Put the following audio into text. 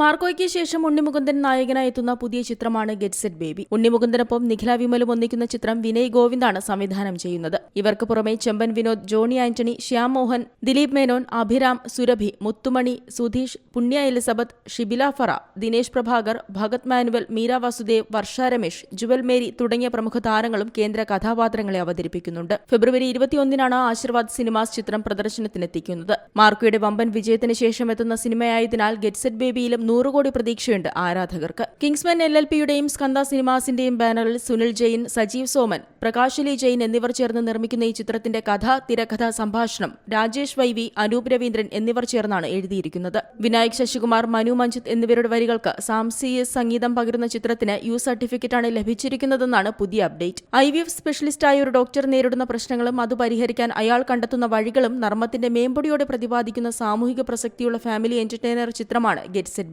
മാർക്കോയ്ക്ക് ശേഷം ഉണ്ണിമുകുന്ദൻ നായകനായി എത്തുന്ന പുതിയ ചിത്രമാണ് ഗെറ്റ് സെറ്റ് ബേബി. ഉണ്ണിമുകുന്ദനൊപ്പം നിഖില വിമലും ഒന്നിക്കുന്ന ചിത്രം വിനയ് ഗോവിന്ദാണ് സംവിധാനം ചെയ്യുന്നത്. ഇവർക്ക് പുറമെ ചെമ്പൻ വിനോദ് ജോണി ആന്റണി ശ്യാം മോഹൻ ദിലീപ് മേനോൻ അഭിരാം സുരഭി മുത്തുമണി സുധീഷ് പുണ്യ എലിസബത്ത് ഷിബില ഫറ ദിനേശ് പ്രഭാകർ ഭഗത് മാനുവൽ മീര വാസുദേവ് വർഷ രമേശ് ജുവൽ മേരി തുടങ്ങിയ പ്രമുഖ താരങ്ങളും കേന്ദ്ര കഥാപാത്രങ്ങളെ അവതരിപ്പിക്കുന്നുണ്ട്. ഫെബ്രുവരി ഇരുപത്തിയൊന്നിനാണ് ആശീർവാദ് സിനിമാസ് ചിത്രം പ്രദർശനത്തിനെത്തിക്കുന്നത്. മാർക്കോയുടെ വമ്പൻ വിജയത്തിന് ശേഷം എത്തുന്ന സിനിമയായതിനാൽ ഗെറ്റ് സെറ്റ് ബേബിയിലും നൂറ് കോടി പ്രതീക്ഷയുണ്ട് ആരാധകർക്ക്. കിങ്സ്മാൻ എൽ എൽ പിയുടെയും സ്കന്ദ സിനിമാസിന്റെയും ബാനറിൽ സുനിൽ ജെയിൻ സജീവ് സോമൻ പ്രകാശ് ലി ജെയിൻ എന്നിവർ ചേർന്ന് നിർമ്മിക്കുന്ന ഈ ചിത്രത്തിന്റെ കഥ തിരക്കഥ സംഭാഷണം രാജേഷ് വൈവി അനൂപ് രവീന്ദ്രൻ എന്നിവർ ചേർന്നാണ് എഴുതിയിരിക്കുന്നത്. വിനായക് ശശികുമാർ മനു മഞ്ജിത്ത് എന്നിവരുടെ വരികൾക്ക് സാംസീയ എസ് സംഗീതം പകരുന്ന ചിത്രത്തിന് യു സർട്ടിഫിക്കറ്റാണ് ലഭിച്ചിരിക്കുന്നതെന്നാണ് പുതിയ അപ്ഡേറ്റ്. ഐ വി എഫ് സ്പെഷ്യലിസ്റ്റായ ഒരു ഡോക്ടർ നേരിടുന്ന പ്രശ്നങ്ങളും അത് പരിഹരിക്കാൻ അയാൾ കണ്ടെത്തുന്ന വഴികളും നർമ്മത്തിന്റെ മേമ്പൊടിയോടെ പ്രതിപാദിക്കുന്ന സാമൂഹിക പ്രസക്തിയുള്ള ഫാമിലി എന്റർടൈനർ ചിത്രമാണ് get set